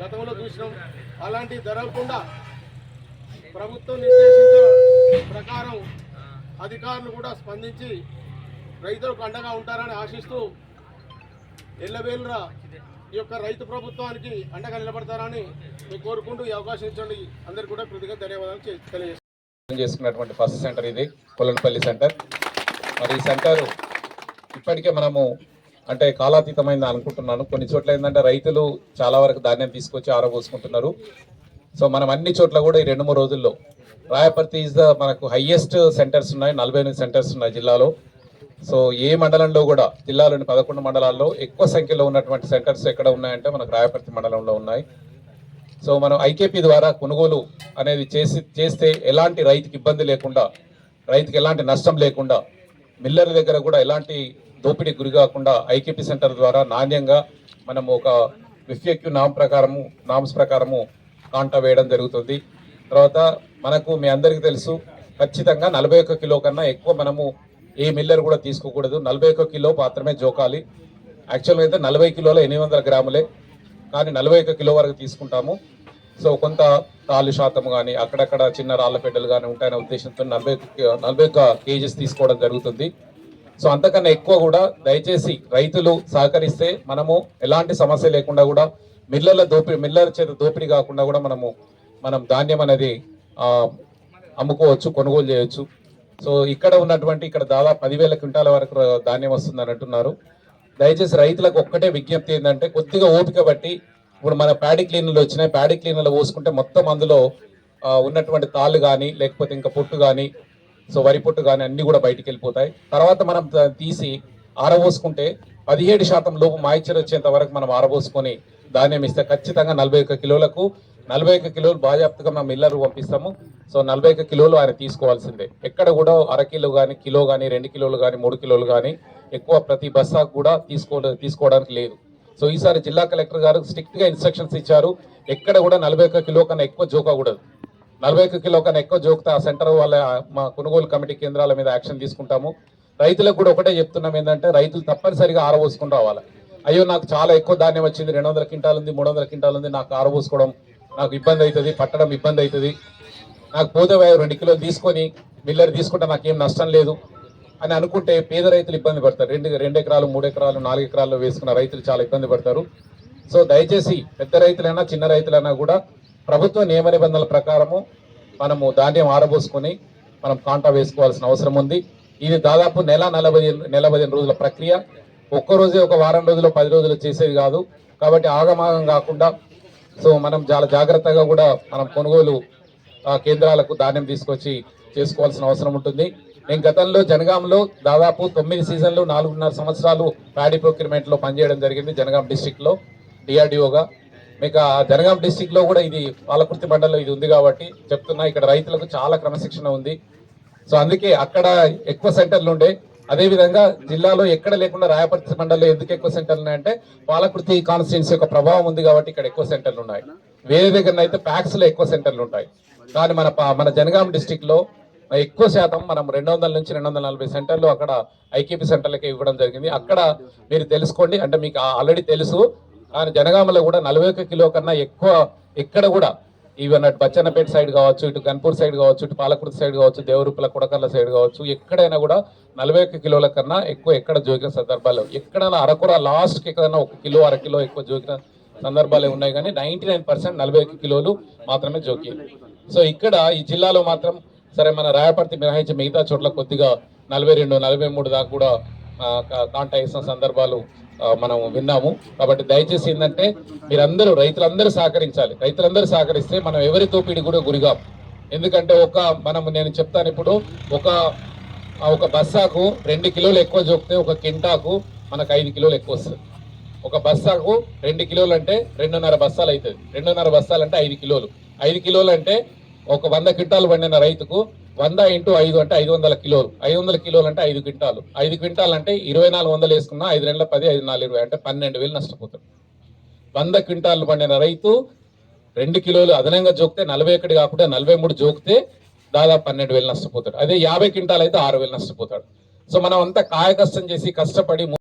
గతంలో చూసినాం. అలాంటి జరగకుండా ప్రభుత్వం నిర్దేశించిన ప్రకారం అధికారులు కూడా స్పందించి రైతులకు అండగా ఉంటారని ఆశిస్తూ ఎల్లవేలుర ఈ యొక్క రైతు ప్రభుత్వానికి అండగా నిలబడతారని కోరుకుంటూ ఈ అవకాశం ఇచ్చండి అందరికీ కూడా కృతిగా ధన్యవాదాలు తెలియజేస్తాం చేసుకున్నటువంటి ఫస్ట్ సెంటర్ ఇది పుల్లనపల్లి సెంటర్. మరి ఈ సెంటర్ ఇప్పటికే మనము అంటే కాలాతీతమైంది అనుకుంటున్నాను. కొన్ని చోట్ల ఏంటంటే రైతులు చాలా వరకు ధాన్యం తీసుకొచ్చి ఆరబోసుకుంటున్నారు. సో మనం అన్ని చోట్ల కూడా ఈ రెండు మూడు రోజుల్లో రాయపర్తి ఈజ్ ద మనకు హయ్యెస్ట్ సెంటర్స్ ఉన్నాయి. నలభై ఎనిమిది సెంటర్స్ ఉన్నాయి జిల్లాలో. సో ఏ మండలంలో కూడా జిల్లాలోని పదకొండు మండలాల్లో ఎక్కువ సంఖ్యలో ఉన్నటువంటి సెంటర్స్ ఎక్కడ ఉన్నాయంటే మనకు రాయపర్తి మండలంలో ఉన్నాయి. సో మనం ఐకేపీ ద్వారా కొనుగోలు అనేది చేసి చేస్తే ఎలాంటి రైతుకి ఇబ్బంది లేకుండా రైతుకి ఎలాంటి నష్టం లేకుండా మిల్లర్ దగ్గర కూడా ఎలాంటి దోపిడీ గురి కాకుండా ఐకేపీ సెంటర్ ద్వారా నాణ్యంగా మనము ఒక విఫ్యక్యూ నామ్ ప్రకారము నామ్స్ ప్రకారము కాంటా వేయడం జరుగుతుంది. తర్వాత మనకు మీ అందరికీ తెలుసు ఖచ్చితంగా నలభై ఒక్క కిలో కన్నా ఎక్కువ మనము ఏ మిల్లర్ కూడా తీసుకోకూడదు. నలభై ఒక్క కిలో మాత్రమే జోకాలి. యాక్చువల్గా అయితే నలభై కిలోల ఎనిమిది వందల గ్రాములే కానీ నలభై ఒక్క కిలో వరకు తీసుకుంటాము. సో కొంత రాళ్ళు శాతం కానీ అక్కడక్కడ చిన్న రాళ్ళ పెట్టెలు కానీ ఉంటాయనే ఉద్దేశంతో నలభై నలభై ఒక్క కేజీస్ తీసుకోవడం జరుగుతుంది. సో అంతకన్నా ఎక్కువ కూడా దయచేసి రైతులు సహకరిస్తే మనము ఎలాంటి సమస్య లేకుండా కూడా మిల్లర్ల దోపిడీ మిల్లర్ చేత దోపిడీ కాకుండా కూడా మనము మనం ధాన్యం అనేది అమ్ముకోవచ్చు కొనుగోలు చేయొచ్చు. సో ఇక్కడ ఉన్నటువంటి ఇక్కడ దాదాపు పదివేల క్వింటాల వరకు ధాన్యం వస్తుందని అంటున్నారు. దయచేసి రైతులకు ఒక్కటే విజ్ఞప్తి ఏంటంటే కొద్దిగా ఓపిక బట్టి ఇప్పుడు మన ప్యాడీ క్లీనర్లు వచ్చినాయి ప్యాడీ క్లీనర్లు పోసుకుంటే మొత్తం అందులో ఉన్నటువంటి తాళ్ళు కానీ లేకపోతే ఇంకా పొట్టు కానీ సో వరి పొట్టు కానీ అన్నీ కూడా బయటికి వెళ్ళిపోతాయి. తర్వాత మనం తీసి ఆరబోసుకుంటే పదిహేడు శాతం లోపు మాయిచర్ వచ్చేంత వరకు మనం ఆరబోసుకొని ధాన్యం ఇస్తే ఖచ్చితంగా నలభై ఒక్క కిలోలకు నలభై ఒక్క కిలోలు బాజాప్తగా మనం మిల్లర్ పంపిస్తాము. సో నలభై ఒక్క కిలోలు ఆయన తీసుకోవాల్సిందే. ఎక్కడ కూడా అరకిలో కానీ కిలో కానీ రెండు కిలోలు కానీ మూడు కిలోలు కానీ ఎక్కువ ప్రతి బస్సాకు కూడా తీసుకో తీసుకోవడానికి లేదు. సో ఈసారి జిల్లా కలెక్టర్ గారు స్ట్రిక్ట్గా ఇన్స్ట్రక్షన్స్ ఇచ్చారు. ఎక్కడ కూడా నలభై ఒక్క కిలో కన్నా ఎక్కువ జోకకూడదు. నలభై ఒక్క కిలో కన్నా ఎక్కువ జోకితే ఆ సెంటర్ వాళ్ళ మా కొనుగోలు కమిటీ కేంద్రాల మీద యాక్షన్ తీసుకుంటాము. రైతులకు కూడా ఒకటే చెప్తున్నాం ఏంటంటే రైతులు తప్పనిసరిగా ఆరబోసుకుని రావాలి. అయ్యో నాకు చాలా ఎక్కువ ధాన్యం వచ్చింది రెండు వందల క్వింటాలు ఉంది మూడు వందల క్వింటాలు ఉంది నాకు ఆరబోసుకోవడం నాకు ఇబ్బంది అవుతుంది పట్టడం ఇబ్బంది అవుతుంది. నాకు పోతే రెండు కిలోలు తీసుకొని మిల్లర్ తీసుకుంటే నాకేం నష్టం లేదు. అని అనుకుంటే పేద రైతులు ఇబ్బంది పడతారు. రెండు రెండు ఎకరాలు మూడు ఎకరాలు నాలుగు ఎకరాల్లో వేసుకున్న రైతులు చాలా ఇబ్బంది పడతారు. సో దయచేసి పెద్ద రైతులైనా చిన్న రైతులైనా కూడా ప్రభుత్వ నియమ నిబంధనల ప్రకారము మనము ధాన్యం ఆరబోసుకొని మనం కాంటా వేసుకోవాల్సిన అవసరం ఉంది. ఇది దాదాపు నెల నలభై నెల పదిహేను రోజుల ప్రక్రియ. ఒక్క రోజే ఒక వారం రోజులు పది రోజులు చేసేది కాదు. కాబట్టి ఆగమాగం కాకుండా సో మనం చాలా జాగ్రత్తగా కూడా మనం కొనుగోలు ఆ, కేంద్రాలకు ధాన్యం తీసుకొచ్చి చేసుకోవాల్సిన అవసరం ఉంటుంది. నేను గతంలో జనగాంలో దాదాపు తొమ్మిది సీజన్లు నాలుగున్నర సంవత్సరాలు ప్యాడీ ప్రొక్యూర్మెంట్లో పనిచేయడం జరిగింది జనగాం డిస్టిక్లో డిఆర్డిఓగా మీకు ఆ జనగాం డిస్టిక్లో కూడా ఇది పాలకుర్తి మండలంలో ఇది ఉంది కాబట్టి చెప్తున్నా ఇక్కడ రైతులకు చాలా క్రమశిక్షణ ఉంది. సో అందుకే అక్కడ ఎక్కువ సెంటర్లు ఉండే. అదేవిధంగా జిల్లాలో ఎక్కడ లేకుండా రాయపర్తి మండలంలో ఎందుకు ఎక్కువ సెంటర్లు ఉన్నాయంటే పాలకృతి కాన్స్టిట్యున్సీ యొక్క ప్రభావం ఉంది కాబట్టి ఇక్కడ ఎక్కువ సెంటర్లు ఉన్నాయి. వేరే దగ్గర అయితే ప్యాక్స్లో ఎక్కువ సెంటర్లు ఉంటాయి. కానీ మన మన జనగాం డిస్టిక్లో ఎక్కువ శాతం మనం రెండు వందల నుంచి రెండు వందల నలభై సెంటర్లు అక్కడ ఐకేపీ సెంటర్లకి ఇవ్వడం జరిగింది. అక్కడ మీరు తెలుసుకోండి. అంటే మీకు ఆల్రెడీ తెలుసు. కానీ జనగామలో కూడా నలభై ఒక్క కిలో కన్నా ఎక్కువ ఎక్కడ కూడా ఈవెన్ అటు బచ్చన్నపేట సైడ్ కావచ్చు ఇటు గన్పూర్ సైడ్ కావచ్చు ఇటు పాలకుర్తి సైడ్ కావచ్చు దేవరూపల కొడకల్ల సైడ్ కావచ్చు ఎక్కడైనా కూడా నలభై ఒక్క కిలోల కన్నా ఎక్కువ ఎక్కడ జోకిన సందర్భాలు ఎక్కడైనా అరకుర లాస్ట్కి ఎక్కడైనా ఒక కిలో అర కిలో ఎక్కువ జోకిన సందర్భాలే ఉన్నాయి. కానీ నైంటీ నైన్ పర్సెంట్ నలభై ఒక్క కిలోలు మాత్రమే జోకి సో ఇక్కడ ఈ జిల్లాలో మాత్రం సరే మన రాయపర్తి మినహాయించి మిగతా చోట్ల కొద్దిగా నలభై రెండు నలభై మూడు దాకా కూడా కాంటాక్ట్ చేసిన సందర్భాలు మనం విన్నాము. కాబట్టి దయచేసి ఏంటంటే మీరందరూ రైతులందరూ సహకరించాలి. రైతులందరూ సహకరిస్తే మనం ఎవరి తోపిడి కూడా గురిగాం. ఎందుకంటే ఒక మనం నేను చెప్తాను ఇప్పుడు ఒక ఒక బస్సాకు రెండు కిలోలు ఎక్కువ జోకితే ఒక కింటాకు మనకు ఐదు కిలోలు ఎక్కువ వస్తుంది. ఒక బస్సాకు రెండు కిలోలు అంటే రెండున్నర బస్తాలు అవుతుంది. రెండున్నర బస్తాలు అంటే ఐదు కిలోలు. ఐదు కిలోలు అంటే ఒక వంద క్వింటాలు పండిన రైతుకు వంద ఇంటూ ఐదు అంటే ఐదు వందల కిలోలు. ఐదు వందల కిలోలు అంటే ఐదు క్వింటాలు. ఐదు క్వింటాలు అంటే ఇరవై నాలుగు వందలు వేసుకున్నా ఐదు రెండుల పది ఐదు నాలుగు ఇరవై అంటే పన్నెండు వేలు నష్టపోతాడు. వంద క్వింటాలు పండిన రైతు రెండు కిలోలు అదనంగా జోకితే నలభై ఒకటి కాకుండా నలభై మూడు జోకితే దాదాపు పన్నెండు వేలు నష్టపోతాడు. అదే యాభై క్వింటాలు అయితే ఆరు వేలు నష్టపోతాడు. సో మనం అంతా కాయ కష్టం చేసి కష్టపడి